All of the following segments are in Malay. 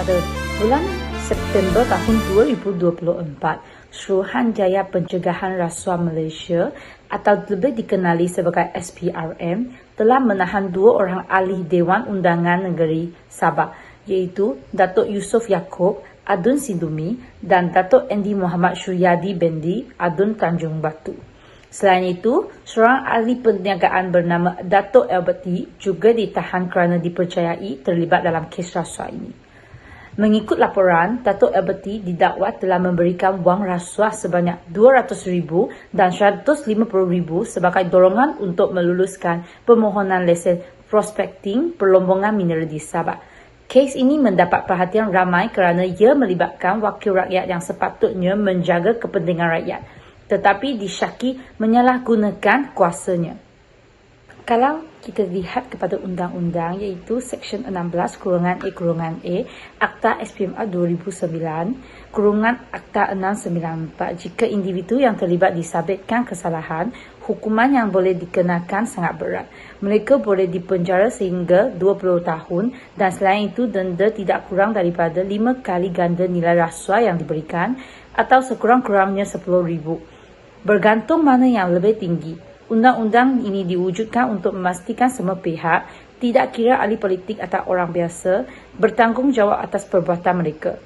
pada bulan September tahun 2024, Suruhanjaya Pencegahan Rasuah Malaysia atau lebih dikenali sebagai SPRM telah menahan dua orang ahli Dewan Undangan Negeri Sabah iaitu Datuk Yusof Yaakob Adun Sindumi dan Datuk Endi Muhammad Syuriadi Bendi Adun Tanjung Batu. Selain itu, seorang ahli perniagaan bernama Datuk Albert juga ditahan kerana dipercayai terlibat dalam kes rasuah ini. Mengikut laporan, Datuk Albert T didakwa telah memberikan wang rasuah sebanyak RM200,000 dan RM150,000 sebagai dorongan untuk meluluskan permohonan lesen prospecting perlombongan mineral di Sabah. Kes ini mendapat perhatian ramai kerana ia melibatkan wakil rakyat yang sepatutnya menjaga kepentingan rakyat tetapi disyaki menyalahgunakan kuasanya. Kalau kita lihat kepada undang-undang iaitu Seksyen 16 kurungan A kurungan A Akta SPMA 2009 kurungan Akta 694 jika individu yang terlibat disabitkan kesalahan hukuman yang boleh dikenakan sangat berat. Mereka boleh dipenjara sehingga 20 tahun dan selain itu denda tidak kurang daripada 5 kali ganda nilai rasuah yang diberikan atau sekurang-kurangnya RM10,000 bergantung mana yang lebih tinggi. Undang-undang ini diwujudkan untuk memastikan semua pihak, tidak kira ahli politik atau orang biasa, bertanggungjawab atas perbuatan mereka.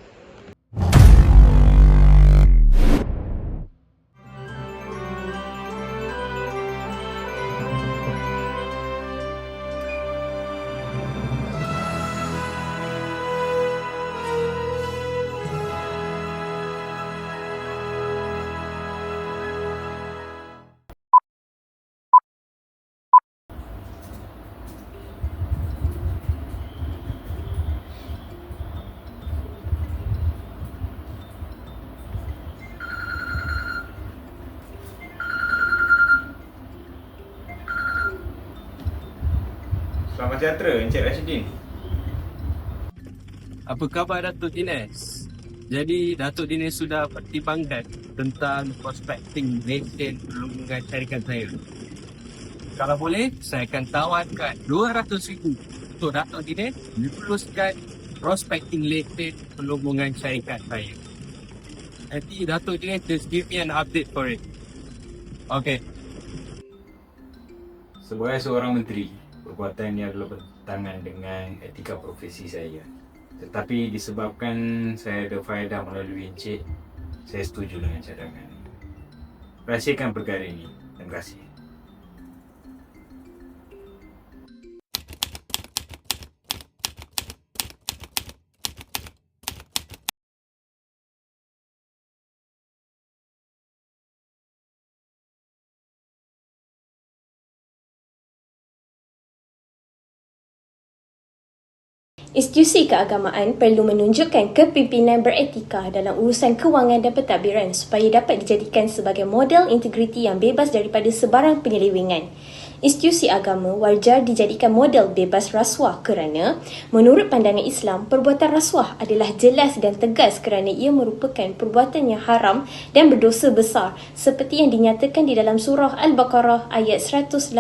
Sejahtera Encik Rashidin. Apa khabar Datuk Dines? Jadi Datuk Dines sudah pertimbangkan tentang prospecting lesen perlindungan syarikat saya. Kalau boleh, saya akan tawarkan RM200,000 untuk Datuk Dines diperluskan prospecting lesen perlindungan syarikat saya. Nanti Datuk Dines just give me an update for it. Okay. Sebagai seorang menteri, perbuatan ini adalah bertentangan dengan etika profesi saya. Tetapi disebabkan saya ada faedah melalui Encik, saya setuju dengan cadangan. Rahsiakan perkara ini. Terima kasih. Institusi keagamaan perlu menunjukkan kepimpinan beretika dalam urusan kewangan dan pentadbiran supaya dapat dijadikan sebagai model integriti yang bebas daripada sebarang penyelewengan. Institusi agama wajar dijadikan model bebas rasuah kerana menurut pandangan Islam, perbuatan rasuah adalah jelas dan tegas kerana ia merupakan perbuatan yang haram dan berdosa besar seperti yang dinyatakan di dalam surah Al-Baqarah ayat 188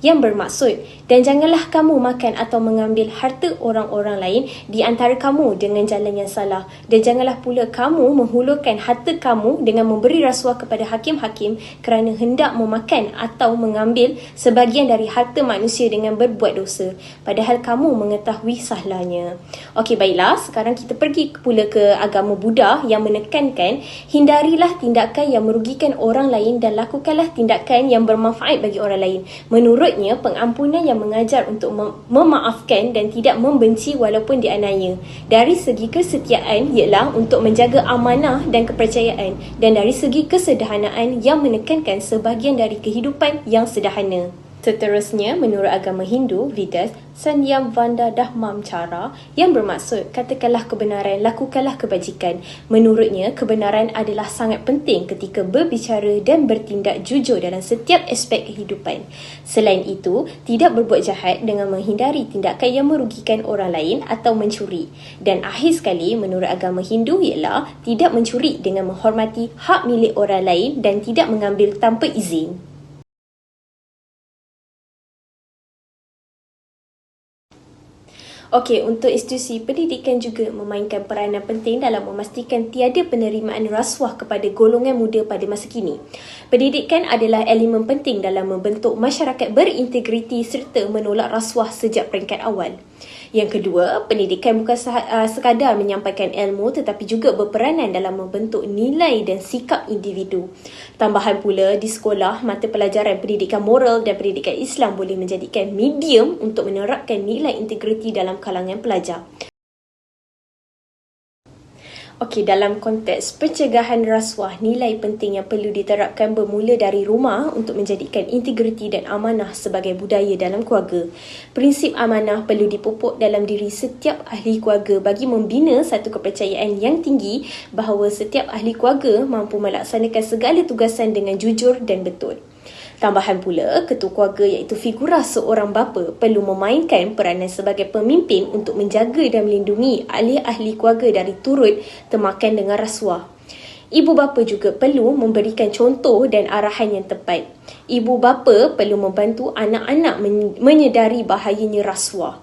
yang bermaksud dan janganlah kamu makan atau mengambil harta orang-orang lain di antara kamu dengan jalan yang salah. Dan janganlah pula kamu menghulurkan harta kamu dengan memberi rasuah kepada hakim-hakim kerana hendak memakan atau mengambil sebahagian dari harta manusia dengan berbuat dosa padahal kamu mengetahui sahlahnya. Okey baiklah, sekarang kita pergi pula ke agama Buddha yang menekankan hindarilah tindakan yang merugikan orang lain dan lakukanlah tindakan yang bermanfaat bagi orang lain. Menurutnya, pengampunan yang mengajar untuk mem- memaafkan dan tidak membenci walaupun dianiaya. Dari segi kesetiaan ialah untuk menjaga amanah dan kepercayaan dan dari segi kesederhanaan yang menekankan sebahagian dari kehidupan yang sederhana. Seterusnya, menurut agama Hindu, Vedas, Sanyam Vanda Dhamam Cara yang bermaksud katakanlah kebenaran, lakukanlah kebajikan. Menurutnya, kebenaran adalah sangat penting ketika berbicara dan bertindak jujur dalam setiap aspek kehidupan. Selain itu, tidak berbuat jahat dengan menghindari tindakan yang merugikan orang lain atau mencuri. Dan akhir sekali, menurut agama Hindu ialah tidak mencuri dengan menghormati hak milik orang lain dan tidak mengambil tanpa izin. Okey, untuk institusi pendidikan juga memainkan peranan penting dalam memastikan tiada penerimaan rasuah kepada golongan muda pada masa kini. Pendidikan adalah elemen penting dalam membentuk masyarakat berintegriti serta menolak rasuah sejak peringkat awal. Yang kedua, pendidikan bukan uh, sekadar menyampaikan ilmu tetapi juga berperanan dalam membentuk nilai dan sikap individu. Tambahan pula, di sekolah, mata pelajaran pendidikan moral dan pendidikan Islam boleh menjadikan medium untuk menerapkan nilai integriti dalam kalangan pelajar. Okey, dalam konteks pencegahan rasuah, nilai penting yang perlu diterapkan bermula dari rumah untuk menjadikan integriti dan amanah sebagai budaya dalam keluarga. Prinsip amanah perlu dipupuk dalam diri setiap ahli keluarga bagi membina satu kepercayaan yang tinggi bahawa setiap ahli keluarga mampu melaksanakan segala tugasan dengan jujur dan betul. Tambahan pula, ketua keluarga iaitu figura seorang bapa perlu memainkan peranan sebagai pemimpin untuk menjaga dan melindungi ahli-ahli keluarga dari turut termakan dengan rasuah. Ibu bapa juga perlu memberikan contoh dan arahan yang tepat. Ibu bapa perlu membantu anak-anak men- menyedari bahayanya rasuah.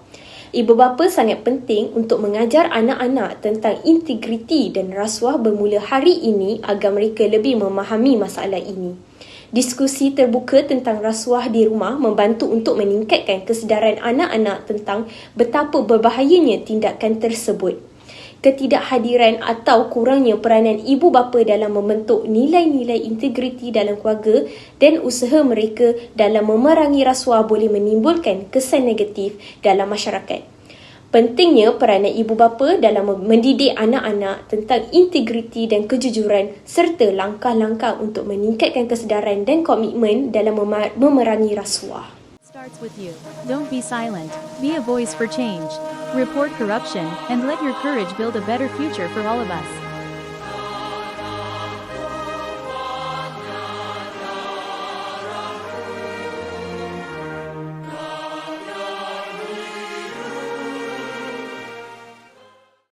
Ibu bapa sangat penting untuk mengajar anak-anak tentang integriti dan rasuah bermula hari ini agar mereka lebih memahami masalah ini. Diskusi terbuka tentang rasuah di rumah membantu untuk meningkatkan kesedaran anak-anak tentang betapa berbahayanya tindakan tersebut. Ketidakhadiran atau kurangnya peranan ibu bapa dalam membentuk nilai-nilai integriti dalam keluarga dan usaha mereka dalam memerangi rasuah boleh menimbulkan kesan negatif dalam masyarakat. Pentingnya peranan ibu bapa dalam mendidik anak-anak tentang integriti dan kejujuran serta langkah-langkah untuk meningkatkan kesedaran dan komitmen dalam memerangi rasuah. starts with you. Don't be silent. Be a voice for change. Report corruption and let your courage build a better future for all of us.